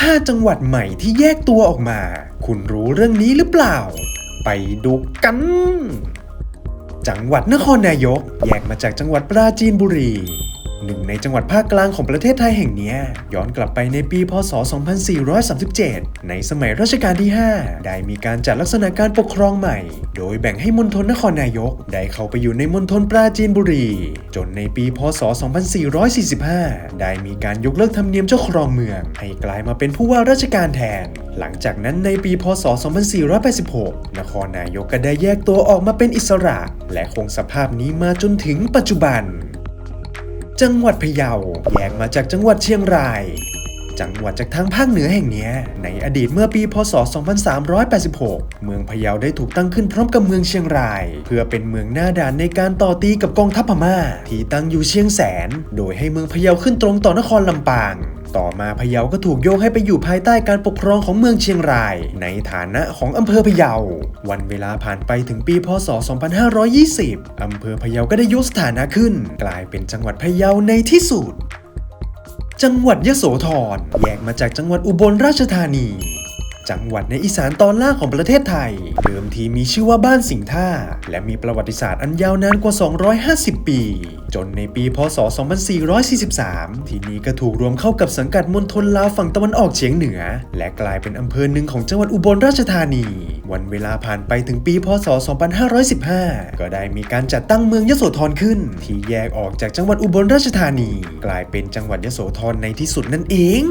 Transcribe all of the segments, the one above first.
5 จังหวัดใหม่ที่แยกตัวออกมา คุณรู้เรื่องนี้หรือเปล่า ไปดูกัน จังหวัดนครนายก แยกมาจากจังหวัดปราจีนบุรี หนึ่งในจังหวัดภาคกลางของประเทศไทยแห่งนี้ยย้อนกลับไปในปี พศ 2437 ในสมัยรัชกาลที่ 5 ได้มีการจัดลักษณะการปกครองใหม่ โดยแบ่งให้มณฑลนครนายก ได้เข้าไปอยู่ในมณฑลปราจีนบุรี จนในปี พศ 2445 ได้มีการยกเลิกธรรมเนียมเจ้าครองเมือง ให้กลายมาเป็นผู้ว่าราชการแทน หลังจากนั้นในปี พศ 2486 นครนายกก็ได้แยกตัวออกมาเป็นอิสระ และคงสภาพนี้มาจนถึงปัจจุบัน จังหวัดพะเยาแยกมาจากจังหวัดเชียงราย จังหวัดจากทางภาคเหนือแห่งนี้ในอดีตเมื่อปี พศ 2386 เมืองพะเยาได้ถูกตั้งขึ้นพร้อมกับเมืองเชียงราย เพื่อเป็นเมืองหน้าด่านในการต่อตีกับกองทัพพม่า ที่ตั้งอยู่เชียงแสน โดยให้เมืองพะเยาขึ้นตรงต่อนครลำปาง ต่อมาพะเยาก็ถูกโยกให้ไปอยู่ภายใต้การปกครองของเมืองเชียงราย ในฐานะของอำเภอพะเยา วันเวลาผ่านไปถึงปีพศ 2520 อำเภอพะเยาก็ได้ยกสถานะขึ้น กลายเป็นจังหวัดพะเยาในที่สุด จังหวัดยโสธรแยกมาจากจังหวัดอุบลราชธานี จังหวัดในอีสานตอนล่างของประเทศไทย เดิมทีมีชื่อว่าบ้านสิงห์ท่า และมีประวัติศาสตร์อันยาวนานกว่า 250 ปี จนในปีพศ 2443 ที่นี้ก็ถูกรวมเข้ากับสังกัดมณฑลลาวฝั่งตะวันออกเฉียงเหนือ และกลายเป็นอำเภอหนึ่งของจังหวัดอุบลราชธานี วันเวลาผ่านไปถึงปีพศ 2515 ก็ได้มีการจัดตั้งเมืองยโสธรขึ้น ที่แยกออกจากจังหวัดอุบลราชธานี กลายเป็นจังหวัดยโสธรในที่สุดนั่นเอง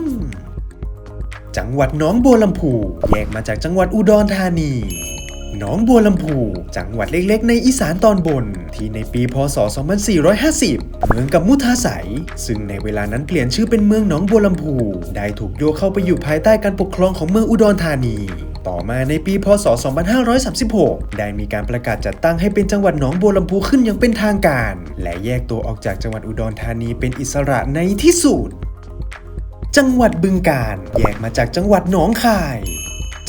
จังหวัดหนองบัวลำพูแยกมาจากจังหวัดอุดรธานีหนองบัวลำพู จังหวัดเล็กๆ ในอีสานตอนบน ที่ในปีพศ 2450 เมืองกับมุทาใสยซึ่งในเวลานั้นเปลี่ยนชื่อเป็นเมืองหนองบัวลำพู ได้ถูกโยกเข้าไปอยู่ภายใต้การปกครองของเมืองอุดรธานี ต่อมาในปีพศ 2536 ได้มีการประกาศจัดตั้งให้เป็นจังหวัดหนองบัวลำพูขึ้นอย่างเป็นทางการ และแยกตัวออกจากจังหวัดอุดรธานีเป็นอิสระในที่สุด จังหวัดบึงกาฬแยกมาจากจังหวัดหนองคาย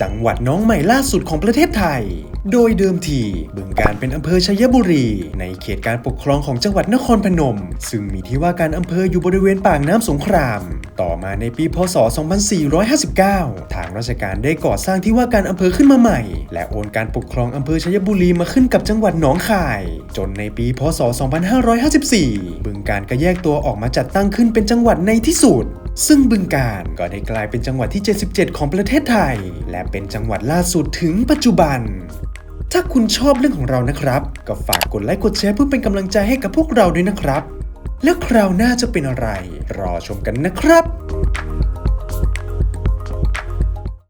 จังหวัดน้องใหม่ล่าสุดของประเทศไทย โดยเดิมทีบึงการเป็นอำเภอชัยบุรี ในเขตการปกครองของจังหวัดนครพนม ซึ่งมีที่ว่าการอำเภออยู่บริเวณปากน้ำสงคราม ต่อมาในปี พศ 2459 ทางราชการได้ก่อสร้างที่ว่าการอำเภอขึ้นมาใหม่ และโอนการปกครองอำเภอชัยบุรีมาขึ้นกับจังหวัดหนองคาย จนในปี พศ 2554 บึงกาฬก็แยกตัวออกมาจัดตั้งขึ้นเป็นจังหวัดในที่สุดซึ่งบึงกาฬก็ได้กลายเป็นจังหวัดที่ 77 ของประเทศไทย และเป็นจังหวัดล่าสุดถึงปัจจุบัน ถ้าคุณชอบเรื่องของเรานะครับ ก็ฝากกดไลค์กดแชร์เพื่อเป็นกำลังใจให้กับพวกเราด้วยนะครับ แล้วคราวหน้าจะเป็นอะไร รอชมกันนะครับ